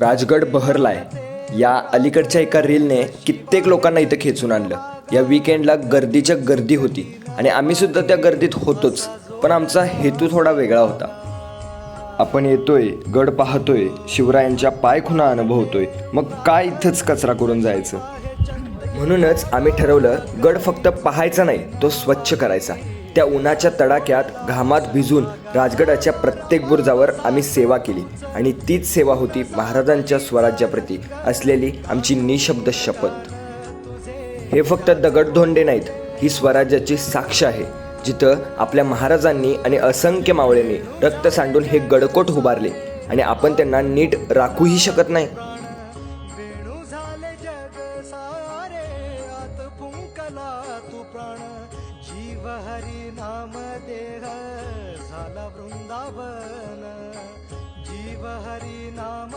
राजगड बहरलाय. या अलीकडच्या एका रीलने कित्येक लोकांना इथं खेचून आणलं. या विकेंडला गर्दीच्या गर्दी होती आणि आम्ही सुद्धा त्या गर्दीत होतोच. पण आमचा हेतू थोडा वेगळा होता. आपण येतोय गड पाहतोय शिवरायांच्या पायखुणा अनुभवतोय. मग काय इथंच कचरा करून जायचं? म्हणूनच आम्ही ठरवलं गड फक्त पाहायचा नाही तो स्वच्छ करायचा. त्या उन्हाच्या तडाख्यात घामात भिजून राजगडाच्या प्रत्येक बुर्जावर आम्ही सेवा केली. आणि तीच सेवा होती महाराजांच्या स्वराज्याप्रती असलेली आमची निशब्द शपथ. हे फक्त दगडधोंडे नाहीत ही स्वराज्याची साक्ष आहे जिथं आपल्या महाराजांनी आणि असंख्य मावळ्यांनी रक्त सांडून हे गडकोट उभारले आणि आपण त्यांना नीट राखूही शकत नाही. झाले जग सारे आत फुंकला प्राण। जीव हरी नाम देह झाला वृंदावन। जीव वृन्दावन नाम